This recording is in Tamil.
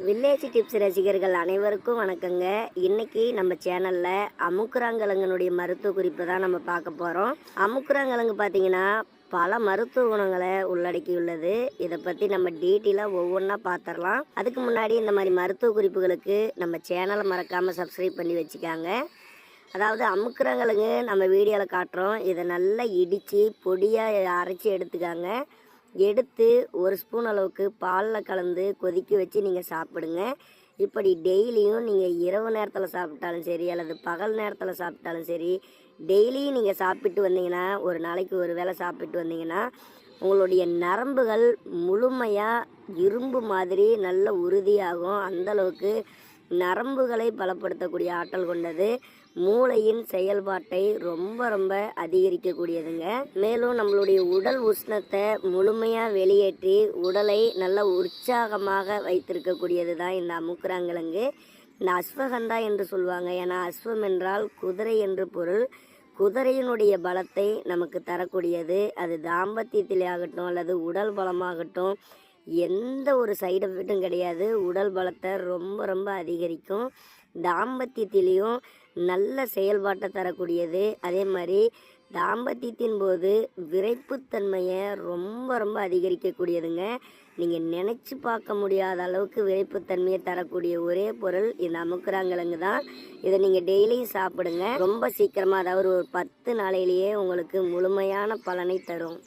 வில்லேஜ் டிப்ஸ் ரசிகர்கள் அனைவருக்கும் வணக்கங்க. இன்னைக்கு நம்ம சேனல்ல அமுக்குராங்கிழங்கனுடைய மருத்துவ குறிப்பு தான் நம்ம பார்க்க போறோம். அமுக்குராங்கிழங்கு பார்த்திங்கன்னா பல மருத்துவ குணங்களை உள்ளடக்கியுள்ளது. இதை பற்றி நம்ம டீட்டெயிலாக ஒவ்வொன்றா பார்த்துடலாம் அதுக்கு முன்னாடி இந்த மாதிரி மருத்துவ குறிப்புகளுக்கு நம்ம சேனலை மறக்காமல் சப்ஸ்கிரைப் பண்ணி வச்சுக்காங்க. அதாவது அமுக்குறங்களுக்கு நம்ம வீடியோவில் காட்டுறோம். இதை நல்லா இடித்து பொடியாக அரைச்சி எடுத்துக்காங்க. எடுத்து ஒரு ஸ்பூன் அளவுக்கு பாலில் கலந்து கொதிக்க வச்சு நீங்கள் சாப்பிடுங்க. இப்படி டெய்லியும் நீங்கள் இரவு நேரத்தில் சாப்பிட்டாலும் சரி அல்லது பகல் நேரத்தில் சாப்பிட்டாலும் சரி டெய்லியும் நீங்கள் சாப்பிட்டு வந்தீங்கன்னா ஒரு நாளைக்கு ஒரு வேளை சாப்பிட்டு வந்தீங்கன்னா உங்களுடைய நரம்புகள் முழுமையாக இரும்பு மாதிரி நல்ல உறுதியாகும். அந்தளவுக்கு நரம்புகளை பலப்படுத்தக்கூடிய ஆற்றல் கொண்டது. மூளையின் செயல்பாட்டை ரொம்ப ரொம்ப அதிகரிக்கக்கூடியதுங்க. மேலும் நம்மளுடைய உடல் உஷ்ணத்தை முழுமையாக வெளியேற்றி உடலை நல்ல உற்சாகமாக வைத்திருக்கக்கூடியது தான் இந்த அமுக்குராங்கிழங்கு இந்த அஸ்வகந்தா என்று சொல்லுவாங்க ஏன்னா அஸ்வம் என்றால் குதிரை என்று பொருள். குதிரையினுடைய பலத்தை நமக்கு தரக்கூடியது. அது தாம்பத்தியத்திலே ஆகட்டும் அல்லது உடல் பலமாகட்டும் எந்த ஒரு சைடு எஃபெக்ட்டும் கிடையாது. உடல் பலத்தை ரொம்ப ரொம்ப அதிகரிக்கும். தாம்பத்தியத்திலையும் நல்ல செயல்பாட்டை தரக்கூடியது. அதே மாதிரி தாம்பத்தியத்தின் போது விரைப்புத்தன்மையை ரொம்ப ரொம்ப அதிகரிக்கக்கூடியதுங்க. நீங்கள் நினச்சி பார்க்க முடியாத அளவுக்கு விரைப்புத்தன்மையை தரக்கூடிய ஒரே பொருள் இந்த அமுக்குறாங்கிழங்கு தான். இதை நீங்கள் டெய்லியும் சாப்பிடுங்க. ரொம்ப சீக்கிரமாக அதாவது ஒரு பத்து நாளையிலேயே உங்களுக்கு முழுமையான பலனை தரும்.